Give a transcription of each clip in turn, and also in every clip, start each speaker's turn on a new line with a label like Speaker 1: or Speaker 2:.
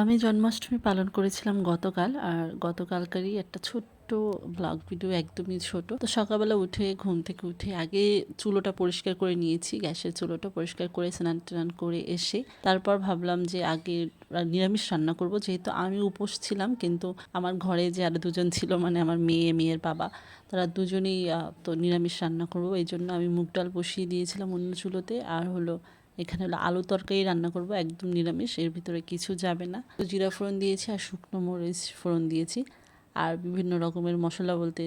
Speaker 1: আমি জন্মাষ্টমী পালন করেছিলাম গতকাল, আর গতকালকারই একটা ছোট্ট ব্লগ ভিডিও, একদমই ছোট। তো সকালবেলা উঠে, ঘুম থেকে উঠে আগে চুলোটা পরিষ্কার করে নিয়েছি, গ্যাসের চুলোটা পরিষ্কার করে স্নান টান করে এসে তারপর ভাবলাম যে আগে নিরামিষ রান্না করব। যেহেতু আমি উপোস ছিলাম, কিন্তু আমার ঘরে যে আর দুজন ছিল মানে আমার মেয়ে, মেয়ের বাবা, তারা দুজনেই তো নিরামিষ রান্না করব। এই জন্য আমি মুগ ডাল বসিয়ে দিয়েছিলাম অন্য চুলোতে, আর হলো এখানে হলো আলু তরকারি রান্না করব, একদম নিরামিষ, এর ভিতরে কিছু যাবে না। তো জিরা ফোড়ন দিয়েছি আর শুকনো মরিচ ফোড়ন দিয়েছি। আর বিভিন্ন রকমের মশলা বলতে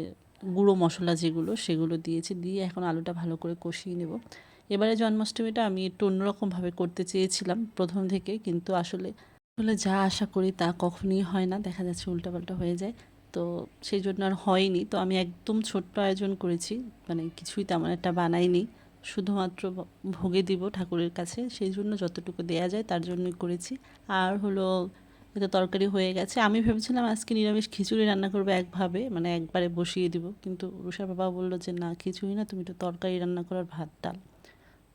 Speaker 1: গুঁড়ো মশলা যেগুলো, সেগুলো দিয়েছি। দিয়ে এখন আলুটা ভালো করে কষিয়ে নেব। এবারে জন্মাষ্টমীটা আমি একটু অন্যরকমভাবে করতে চেয়েছিলাম প্রথম থেকে, কিন্তু আসলে আসলে যা আশা করি তা কখনই হয় না, দেখা যাচ্ছে উল্টাপাল্টা হয়ে যায়। তো সেই জন্য আর হয়নি। তো আমি একদম ছোট্ট আয়োজন করেছি মানে কিছুই তেমন একটা বানাইনি। শুধুমাত্র ভোগে দিব ঠাকুরের কাছে, সেই জন্য যতটুকু দেয়া যায় তার জন্যই করেছি। আর হলো, এটা তরকারি হয়ে গেছে। আমি ভেবেছিলাম আজকে নিরামিষ খিচুড়ি রান্না করব একভাবে মানে একবারে বসিয়ে দিব। কিন্তু রুষার বাবা বলল যে, না, খিচুড়ি না, তুমি তো তরকারি রান্না করার ভাত ডাল।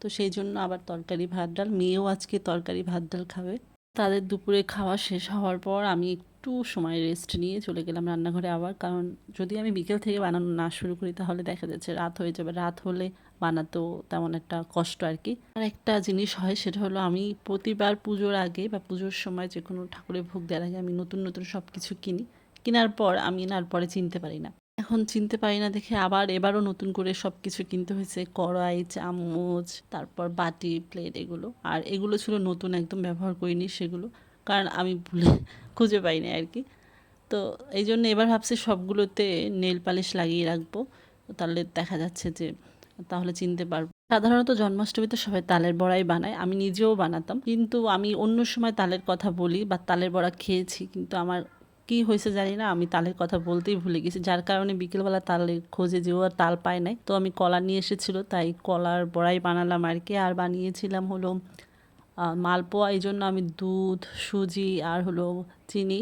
Speaker 1: তো সেই জন্য আবার তরকারি, ভাত ডাল। মেয়েও আজকে তরকারি, ভাত ডাল খাবে। তাদের দুপুরে খাওয়া শেষ হওয়ার পর আমি একটু সময় রেস্ট নিয়ে চলে গেলাম রান্নাঘরে আবার। কারণ যদি আমি বিকেল থেকে বানানো না শুরু করি, তাহলে দেখা যাচ্ছে রাত হয়ে যাবে। রাত হলে বানাতেও তেমন একটা কষ্ট আর কি। আর একটা জিনিস হয়, সেটা হলো আমি প্রতিবার পুজোর আগে বা পুজোর সময় যে কোনো ঠাকুরের ভোগ দেওয়ার আগে আমি নতুন নতুন সব কিছু কিনি। কেনার পর আমি আর পরে চিনতে পারি না। এখন চিনতে পারি না দেখে আবার এবারও নতুন করে সব কিছু কিনতে হয়েছে। কড়াই, চামচ, তারপর বাটি, প্লেট এগুলো। আর এগুলো ছিল নতুন, একদম ব্যবহার করিনি সেগুলো। কারণ আমি ভুলে খুঁজে পাইনি আর কি। তো এই জন্য এবার ভাবছি সবগুলোতে নেল পালিশ লাগিয়ে রাখব। তাহলে দেখা যাচ্ছে যে তাহলে চিনতে পারব। সাধারণত জন্মাষ্টমীতে সবাই তালের বড়াই বানায়, আমি নিজেও বানাতাম। কিন্তু আমি অন্য সময় তালের কথা বলি বা তালের বড়া খেয়েছি, কিন্তু আমার কি হয়েছে জানি না, আমি তালের কথা বলতেই ভুলে গেছি। যার কারণে বিকেলবেলা তালের খোঁজে যেও আর তাল পায় নাই। তো আমি কলা নিয়ে এসেছিল, তাই কলার বড়াই বানালাম আর কি। আর বানিয়েছিলাম হলো মালপোয়া এই জন্য আমি দুধ, সুজি আর হলো চিনি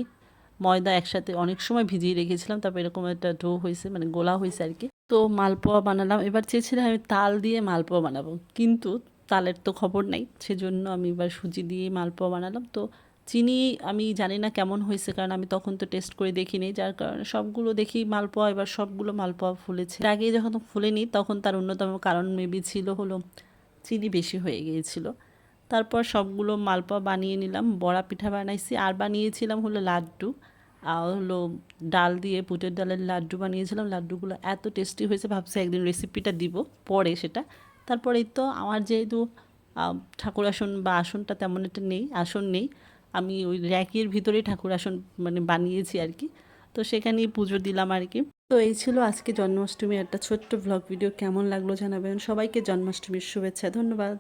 Speaker 1: ময়দা একসাথে অনেক সময় ভিজিয়ে রেখেছিলাম, তারপর এরকম একটা ডো হয়েছে মানে গোলা হয়েছে আর কি। তো মালপোয়া বানালাম। এবার চেয়েছিলাম আমি তাল দিয়ে মালপোয়া বানাবো, কিন্তু তালের তো খবর নাই, সেজন্য আমি এবার সুজি দিয়ে মালপোয়া বানালাম। তো চিনি আমি জানি না কেমন হয়েছে, কারণ আমি তখন তো টেস্ট করে দেখিনি, যার কারণে সবগুলো দেখি মালপোয়া, এবার সবগুলো মালপোয়া ফুলেছে। আগে যখন ফুলেনি, তখন তার অন্যতম কারণ মেবি ছিল হলো, চিনি বেশি হয়ে গিয়েছিল। তারপর সবগুলো মালপোয়া বানিয়ে নিলাম, বড়া পিঠা বানাইছি, আর বানিয়েছিলাম হলো লাড্ডু। আর হলো ডাল দিয়ে বুটের ডালের লাড্ডু বানিয়েছিলাম, লাড্ডুগুলো এত টেস্টি হয়েছে, ভাবছি একদিন রেসিপিটা দিব পরে সেটা। তারপরেই তো আমার যেহেতু ঠাকুর আসন বা আসনটা তেমন একটা নেই, আসন নেই, আমি ওই র্যাকের ভিতরেই ঠাকুর আসন মানে বানিয়েছি আর কি। তো সেখানেই পুজো দিলাম আর কি। তো এই ছিল আজকে জন্মাষ্টমীর একটা ছোট্ট ভ্লগ ভিডিও কেমন লাগল জানাবেন? সবাইকে জন্মাষ্টমীর শুভেচ্ছা, ধন্যবাদ।